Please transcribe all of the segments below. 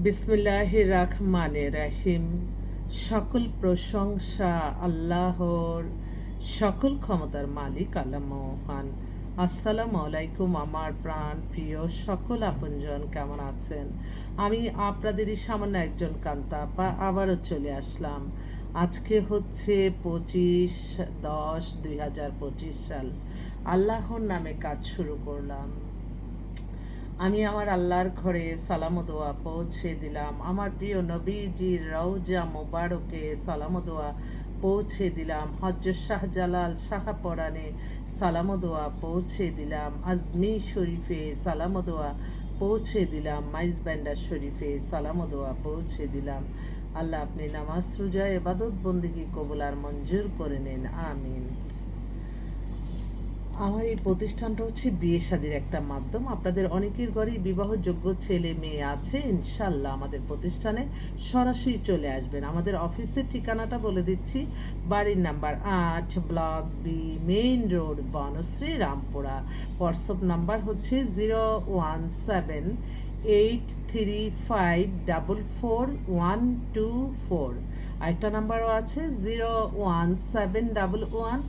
বিসমিল্লাহ রাহমান রাহিম সকল প্রশংসা আল্লাহর, সকল ক্ষমতার মালিক আল্লাহ মহান। আসসালামু আলাইকুম আমার প্রাণ প্রিয় সকল আপনজন, কেমন আছেন? আমি আপনাদেরই সামান্য একজন কান্তা আপা আবারও চলে আসলাম। আজকে হচ্ছে পঁচিশ দশ দুই হাজার পঁচিশ সাল। আল্লাহর নামে কাজ শুরু করলাম। আমি আমার আল্লাহর ঘরে সালাম দোয়া পৌঁছে দিলাম। আমার প্রিয় নবীজির রওজা মোবারকে সালাম দোয়া পৌঁছে দিলাম। হজরত শাহজালাল শাহপরানে সালাম দোয়া পৌঁছে দিলাম। আজমি শরীফে সালাম দোয়া পৌঁছে দিলাম। মাইজ ব্যান্ডার শরীফে সালাম দোয়া পৌঁছে দিলাম। আল্লাহ আপনি নামাজ রোজা এবাদত বন্দিগি কবুল আর মঞ্জুর করে নেন। আমিন। আমার এই প্রতিষ্ঠানটা হচ্ছে বিয়ে শাদির একটা মাধ্যম। আপনাদের অনেকের ঘরেই বিবাহযোগ্য ছেলে মেয়ে আছে, ইনশাল্লাহ আমাদের প্রতিষ্ঠানে সরাসরি চলে আসবেন। আমাদের অফিসের ঠিকানাটা বলে দিচ্ছি। বাড়ির নাম্বার আট, block B main road, Banasree, Rampura. WhatsApp number হচ্ছে zero one seven eight three five double four one two four. আরেকটা নাম্বারও আছে zero one seven double one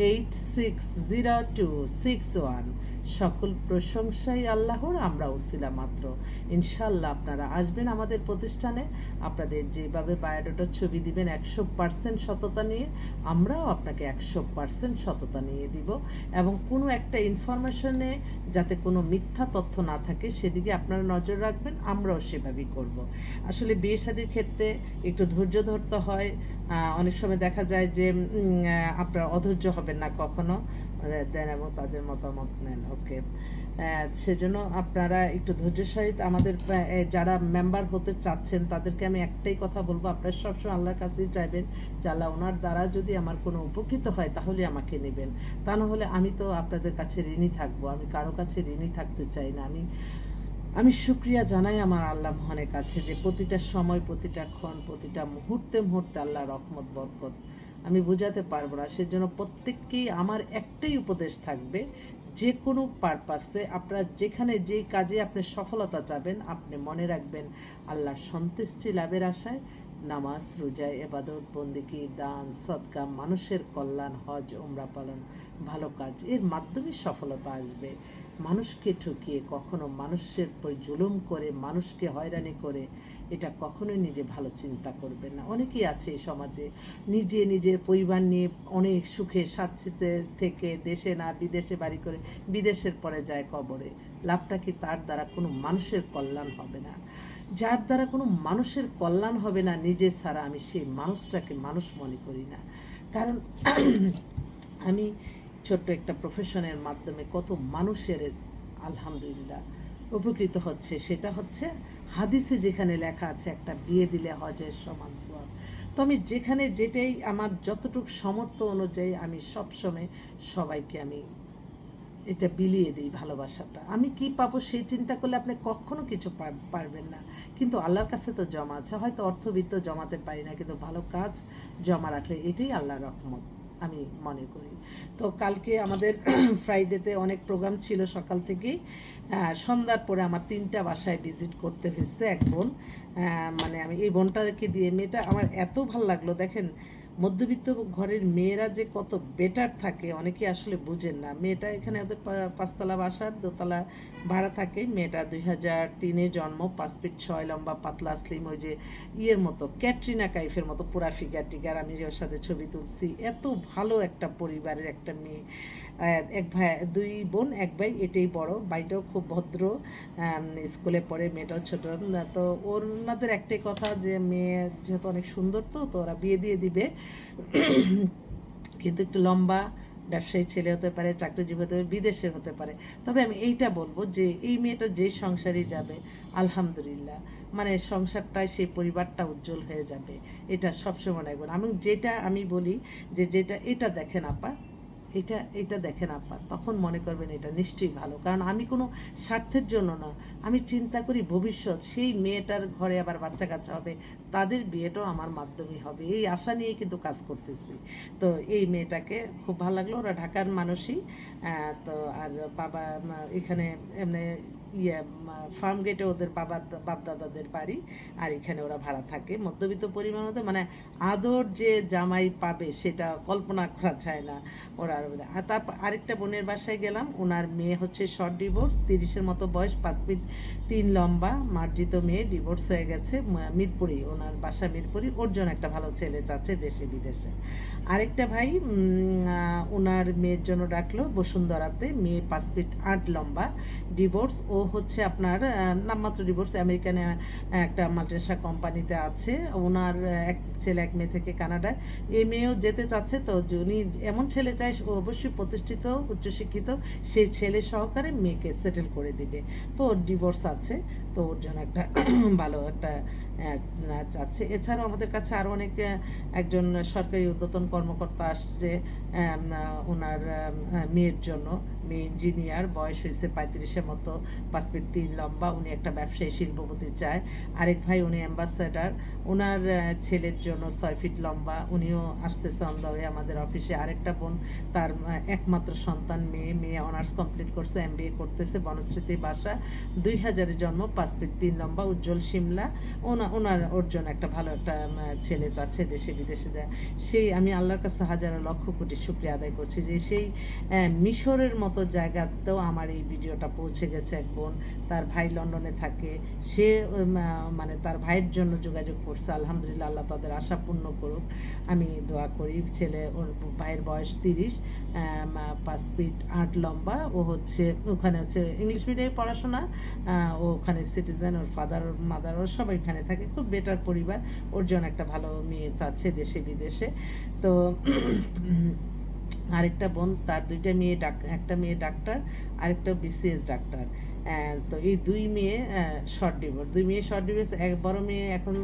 eight six zero two six one সকল প্রশংসাই আল্লাহর, আমরা ওসিলা মাত্র। ইনশাল্লাহ আপনারা আসবেন আমাদের প্রতিষ্ঠানে। আপনাদের যেভাবে বায়োডাটার ছবি দিবেন, একশো পার্সেন্ট সততা নিয়ে, আমরাও আপনাকে একশো পার্সেন্ট সততা নিয়ে দিব। এবং কোনো একটা ইনফরমেশনে যাতে কোনো মিথ্যা তথ্য না থাকে, সেদিকে আপনারা নজর রাখবেন, আমরাও সেভাবেই করব। আসলে বিয়ে শাদির ক্ষেত্রে একটু ধৈর্য ধরতে হয়। অনেক সময় দেখা যায় যে আপনারা অধৈর্য হবেন না কখনো। দেন এবং তাদের মতামত নেন ওকে সেজন্য আপনারা একটু ধৈর্য সহিত আমাদের যারা মেম্বার হতে চাচ্ছেন, তাদেরকে আমি একটাই কথা বলব, আপনারা সবসময় আল্লাহর কাছেই চাইবেন যে আল্লাহ ওনার দ্বারা যদি আমার কোনো উপকৃত হয়, তাহলে আমাকে নেবেন। তা না হলে আমি তো আপনাদের কাছে ঋণী থাকব, আমি কারও কাছে ঋণী থাকতে চাই না। আমি আমি শুক্রিয়া জানাই আমার আল্লাহ মহানের কাছে যে প্রতিটা সময়, প্রতিটা ক্ষণ, প্রতিটা মুহূর্তে মুহূর্তে আল্লাহ রহমত, বরকত আমি বোঝাতে পারব না। সেজন্য প্রত্যেককেই আমার একটাই উপদেশ থাকবে, যে কোনো পারপাসে আপনারা যেখানে যে কাজে আপনি সফলতা চাবেন, আপনি মনে রাখবেন আল্লাহর সন্তুষ্টি লাভের আশায়। নামাজ, রোজায়, এবাদত বন্দিকি দান, সদকা, মানুষের কল্যাণ, হজ ওমরা পালন, ভালো কাজ, এর মাধ্যমে সফলতা আসবে। মানুষকে ঠকিয়ে, কখনো মানুষের উপর জুলুম করে, মানুষকে হয়রানি করে, এটা কখনোই নিজে ভালো চিন্তা করবেন না। অনেকেই আছে এই সমাজে, নিজে নিজের পরিবার নিয়ে অনেক সুখে স্বাচ্ছিতে থেকে দেশে না বিদেশে বাড়ি করে, বিদেশের পরে যায় কবরে। লাভটা কি তার দ্বারা কোনো মানুষের কল্যাণ হবে না? যার দ্বারা কোনো মানুষের কল্যাণ হবে না, নিজে ছাড়া আমি সেই মানুষটাকে মানুষ মনে করি না। কারণ আমি ছোট্ট একটা প্রফেশনের মাধ্যমে কত মানুষের আলহামদুলিল্লাহ উপকৃত হচ্ছে। সেটা হচ্ছে হাদিসে যেখানে লেখা আছে, একটা বিয়ে দিলে হজের সমান সোয়াব তো আমি যেখানে যেটাই আমার যতটুকু সামর্থ্য অনুযায়ী আমি সবসময় সবাইকে আমি এটা বিলিয়ে দিই ভালোবাসাটা। আমি কি পাবো সেই চিন্তা করলে আপনি কখনো কিছু পারবেন না। কিন্তু আল্লাহর কাছে তো জমা আছে, হয়তো অর্থবিত্ত জমাতে পারি না, কিন্তু ভালো কাজ জমা রাখলে এটাই আল্লাহর রহমত। আমি মনে করি। তো কালকে আমাদের ফ্রাইডেতে অনেক প্রোগ্রাম ছিল সকাল থেকেই। সন্ধ্যার পরে আমার তিনটা বাসায় ভিজিট করতে হয়েছে এক বোন। মানে আমি এই বোনটাকে দিয়ে মেয়েটা আমার এত ভালো লাগল। দেখেন মধ্যবিত্ত ঘরের মেয়েরা যে কত বেটার থাকে অনেকে আসলে বুঝেন না। মেয়েটা এখানে ওদের পাঁচতলা বাসার, দোতলা ভাড়া থাকে। মেয়েটা দুই হাজার তিনে জন্ম, পাঁচ ফিট ছয়, লম্বা, পাতলা স্লিম ওই যে ইয়ের মতো, ক্যাটরিনা কাইফের মতো, পুরা ফিগার টিগার আমি যে ওর সাথে ছবি তুলছি, এত ভালো একটা পরিবারের একটা মেয়ে। এক ভাই, দুই বোন, এক ভাই, এটাই বড়। ভাইটাও খুব ভদ্র স্কুলে পড়ে, মেয়েটাও ছোট। তো ওনাদের একটাই কথা যে, মেয়ে যেহেতু অনেক সুন্দর তো তো ওরা বিয়ে দিয়ে দিবে। কিন্তু একটু লম্বা ব্যবসায়ী ছেলে হতে পারে, চাকরিজীবী হতে পারে, বিদেশে হতে পারে। তবে আমি এইটা বলব যে, এই মেয়েটা যে সংসারই যাবে, আলহামদুলিল্লাহ মানে সংসারটায় সেই পরিবারটা উজ্জ্বল হয়ে যাবে। এটা সবসময় রাখবেন। আমি যেটা, আমি বলি যে, যেটা, এটা দেখেন আপা এটা এটা দেখেন আপা তখন মনে করবেন এটা নিশ্চয়ই ভালো। কারণ আমি কোনো স্বার্থের জন্য না। আমি চিন্তা করি ভবিষ্যৎ, সেই মেয়েটার ঘরে আবার বাচ্চা কাচ্চা হবে, তাদের বিয়েটাও আমার মাধ্যমে হবে। এই আশা নিয়ে কিন্তু কাজ করতেছি। তো এই মেয়েটাকে খুব ভালো লাগল, ওরা ঢাকার মানুষই। তো আর বাবা এখানে এমনি ইয়ে ফার্ম গেটে ওদের বাবা, বাপদাদাদের বাড়ি, আর এখানে ওরা ভাড়া থাকে। মধ্যবিত্ত পরিমাণ মধ্যে মানে আদর যে জামাই পাবে সেটা কল্পনা করা যায় না ওরা আর তারপর আরেকটা বোনের বাসায় গেলাম ওনার মেয়ে হচ্ছে শর্ট ডিভোর্স তিরিশের মতো বয়স, পাঁচ ফিট তিন লম্বা, মার্জিত মেয়ে ডিভোর্স হয়ে গেছে মিরপুরি ওনার বাসা মিরপুরি ওর জন্য একটা ভালো ছেলে চাচ্ছে দেশে, বিদেশে। আরেকটা ভাই ওনার মেয়ের জন্য ডাকলো বসুন্ধরাতে, মেয়ে পাঁচ ফিট আট লম্বা ডিভোর্স ও হচ্ছে আপনার নামমাত্র ডিভোর্স আমেরিকানে একটা মাল্টিনেশনাল কোম্পানিতে আছে। ওনার এক ছেলে, এক মেয়ে থেকে কানাডায়। এই মেয়েও যেতে চাচ্ছে, তো উনি এমন ছেলে ও অবশ্যই প্রতিষ্ঠিত, উচ্চশিক্ষিত, সেই ছেলে সহকারে মেয়েকে সেটেল করে দিবে। তো ওর ডিভোর্স আছে, তো ওর জন্য একটা ভালো একটা চাচ্ছে। এছাড়াও আমাদের কাছে আরও অনেক একজন সরকারি উদ্যতন কর্মকর্তা আসছে ওনার মেয়ের জন্য। মেয়ে ইঞ্জিনিয়ার বয়স হয়েছে পঁয়ত্রিশের মতো, পাঁচ ফিট তিন লম্বা, উনি একটা ব্যবসায়ী, শিল্পপতি চায়। আরেক ভাই, উনি অ্যাম্বাসাডার ওনার ছেলের জন্য ছয় ফিট লম্বা, উনিও আসতেছে অন দ্য ওয়ে আমাদের অফিসে আরেকটা বোন, তার একমাত্র সন্তান, মেয়ে মেয়ে অনার্স কমপ্লিট করছে এম করতেছে, বনশ্রীতি বাসা। দুই হাজারের জন্ম, পাঁচ ফিট তিন লম্বা, উজ্জ্বল সিমলা। ওনা, ওনার, ওর জন্য একটা ভালো একটা ছেলে চাচ্ছে, দেশে বিদেশে যায়। সেই, আমি আল্লাহর কাছে হাজারো লক্ষ কোটি শুক্রিয়া আদায় করছি যে সেই মিশরের মতো জায়গাতেও আমার এই ভিডিওটা পৌঁছে গেছে এক বোন। তার ভাই লন্ডনে থাকে। সে মানে তার ভাইয়ের জন্য যোগাযোগ করছে। আলহামদুলিল্লাহ আল্লাহ তাদের আশা পূর্ণ করুক। আমি দোয়া করি, ছেলে ওর ভাইয়ের বয়স তিরিশ পাঁচ ফিট আট লম্বা। ও হচ্ছে, ওখানে হচ্ছে ইংলিশ মিডিয়ামে পড়াশোনা। ও ওখানে সিটিজেন, ওর ফাদার ওর মাদার ওর সবাই এখানে থাকে। খুব বেটার পরিবার। ওর জন্য একটা ভালো মেয়ে চাচ্ছে দেশে বিদেশে তো আরেকটা বোন তার দুইটা মেয়ে ডাক একটা মেয়ে ডাক্তার আরেকটা বিসিএস ডাক্তার। তো এই দুই মেয়ে শর্ট ডিভোর্স দুই মেয়ে শর্ট ডিভোর্স এক বড় মেয়ে এখন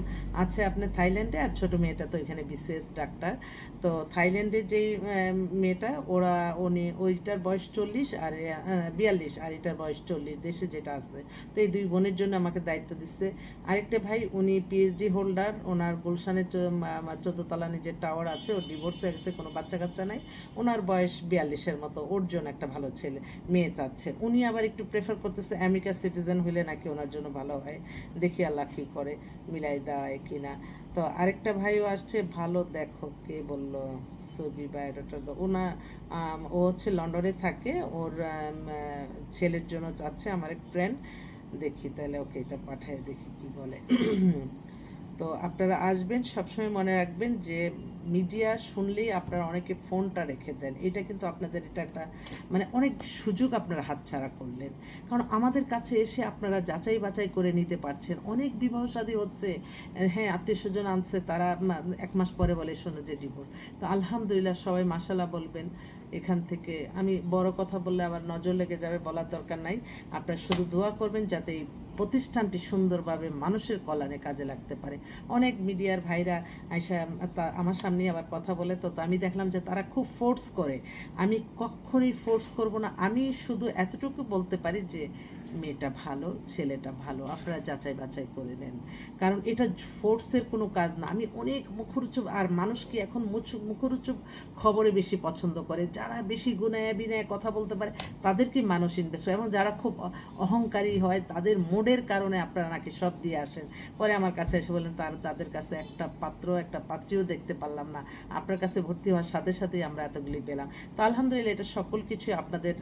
আছে আপনার থাইল্যান্ডে আর ছোট মেয়েটা তো এখানে বিশেষ ডাক্তার তো থাইল্যান্ডের যেই মেয়েটা, ওরা, উনি ওইটার বয়স চল্লিশ আর বিয়াল্লিশ আর এটার বয়স চল্লিশ দেশে যেটা আছে। তো এই দুই বোনের জন্য আমাকে দায়িত্ব দিচ্ছে। আরেকটা ভাই, উনি পিএইচডি হোল্ডার ওনার গুলশানের চোদ্দ তলা নিজের টাওয়ার আছে, ওর ডিভোর্স হয়ে গেছে, কোনো বাচ্চা কাচ্চা নাই। ওনার বয়স বিয়াল্লিশের মতো, ওর জন্য একটা ভালো ছেলে, মেয়ে চাচ্ছে। উনি আবার একটু প্রেফার করতেছে আমেরিকার সিটিজেন হলে নাকি ওনার জন্য ভালো হয়। দেখি আল্লাহ কী করে, মিলাই দেয় কিনা। তো আরেকটা ভাইও আসছে, ভালো দেখো, কে বলল? ছবি বায়োডাটা ওনার ও হচ্ছে লন্ডনে থাকে, ওর ছেলের জন্য চাচ্ছে আমার এক ফ্রেন্ড দেখি তাহলে ওকে এটা পাঠায়, দেখি কি বলে। তো আপনারা আসবেন, সবসময় মনে রাখবেন যে মিডিয়া শুনলেই আপনারা অনেকে ফোনটা রেখে দেন। এটা কিন্তু আপনাদের, এটা একটা মানে অনেক সুযোগ আপনারা হাতছাড়া করলেন। কারণ আমাদের কাছে এসে আপনারা যাচাই বাছাই করে নিতে পারছেন। অনেক বিবাহ শাদী হচ্ছে হ্যাঁ আত্মীয় স্বজন আনছে, তারা এক মাস পরে বলে শোনো যে ডিভোর্স তো আলহামদুলিল্লাহ সবাই মাসালা বলবেন। এখান থেকে। আমি বড় কথা বললে আবার নজর লেগে যাবে বলার দরকার নাই। আপনারা শুধু দোয়া করবেন যাতে এই প্রতিষ্ঠানটি সুন্দরভাবে মানুষের কল্যাণে কাজে লাগতে পারে। অনেক মিডিয়ার ভাইরা আইসা আমার সামনে আবার কথা বলে, তো আমি দেখলাম যে তারা খুব ফোর্স করে। আমি কখনই ফোর্স করব না। আমি শুধু এতটুকু বলতে পারি যে মেয়েটা ভালো, ছেলেটা ভালো, আপনারা যাচাই বাছাই করে নেন। কারণ এটা ফোর্সের কোনো কাজ না। আমি অনেক মুখরোচক, আর মানুষ কি এখন মুখরোচক খবরে বেশি পছন্দ করে? যারা বেশি গুনায়, বিনায় কথা বলতে পারে, তাদেরকে মানুষ ইনভেস্ট করে। এবং যারা খুব অহংকারী হয়, তাদের মোডের কারণে আপনারা নাকি সব দিয়ে আসেন। পরে আমার কাছে এসে বলেন তার, তাদের কাছে একটা পাত্র, একটা পাত্রীও দেখতে পারলাম না। আপনার কাছে ভর্তি হওয়ার সাথে সাথেই আমরা এতগুলি পেলাম। তো আলহামদুলিল্লাহ, এটা সকল কিছুই আপনাদের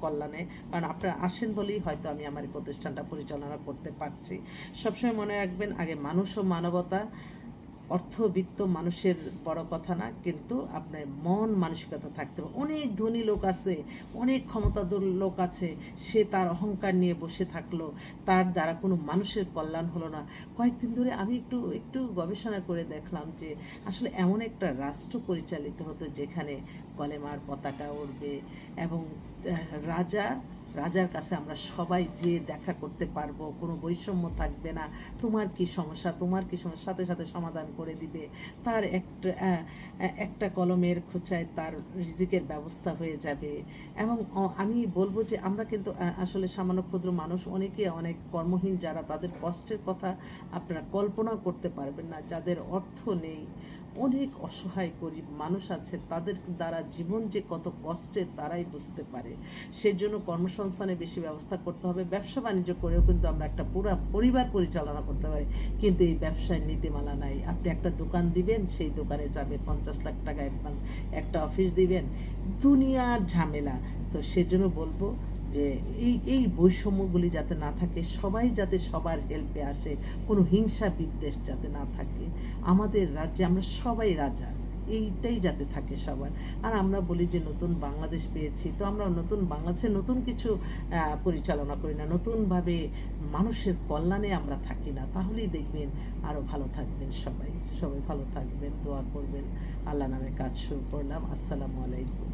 কল্যাণে। কারণ আপনারা আসেন বলেই হয়তো আমি আমার এই প্রতিষ্ঠানটা পরিচালনা করতে পারছি। সবসময় মনে রাখবেন, আগে মানুষ ও মানবতা অর্থবিত্ত মানুষের বড় কথা না, কিন্তু আপনার মন মানসিকতা থাকতে হবে। অনেক ধনী লোক আছে, অনেক ক্ষমতাধর লোক আছে, সে তার অহংকার নিয়ে বসে থাকল, তার দ্বারা কোনো মানুষের কল্যাণ হলো না। কয়েকদিন ধরে আমি একটু একটু গবেষণা করে দেখলাম যে, আসলে এমন একটা রাষ্ট্র পরিচালিত হতো যেখানে কলেমার পতাকা উড়বে এবং রাজা রাজার কাছে আমরা সবাই যে দেখা করতে পারব, কোনো বৈষম্য থাকবে না। তোমার কি সমস্যা? তোমার কি সমস্যা? সাথে সাথে সমাধান করে দিবে। তার একটা একটা কলমের খোঁচায় তার রিজিকের ব্যবস্থা হয়ে যাবে। এবং আমি বলব যে আমরা কিন্তু আসলে সামান্য ক্ষুদ্র মানুষ অনেকে অনেক কর্মহীন যারা তাদের কষ্টের কথা আপনারা কল্পনা করতে পারবেন না, যাদের অর্থ নেই। অনেক অসহায় গরিব মানুষ আছে, তাদের দ্বারা জীবন যে কত কষ্টের তারাই বুঝতে পারে। সেজন্য কর্মসংস্থানে বেশি ব্যবস্থা করতে হবে, ব্যবসা বাণিজ্য করেও কিন্তু আমরা একটা পুরো পরিবার পরিচালনা করতে পারি। কিন্তু এই ব্যবসায় নীতিমালা নাই। আপনি একটা দোকান দিবেন, সেই দোকানে যাবে পঞ্চাশ লাখ টাকা অ্যাডভান্স, একটা অফিস দিবেন, দুনিয়ার ঝামেলা। তো সেজন্য বলব যে এই এই বৈষম্যগুলি যাতে না থাকে, সবাই যাতে সবার হেল্পে আসে, কোনো হিংসা বিদ্বেষ যাতে না থাকে, আমাদের রাজ্যে আমরা সবাই রাজা, এইটাই যাতে থাকে সবার। আর আমরা বলি যে নতুন বাংলাদেশ পেয়েছি, তো আমরা নতুন বাংলাদেশে নতুন কিছু পরিচালনা করি না, নতুনভাবে মানুষের কল্যাণে আমরা থাকি না। তাহলেই দেখবেন আরও ভালো থাকবেন সবাই। সবাই ভালো থাকবেন, দোয়া করবেন। আল্লাহ নামে কাজ শুরু করলাম। আসসালামু আলাইকুম।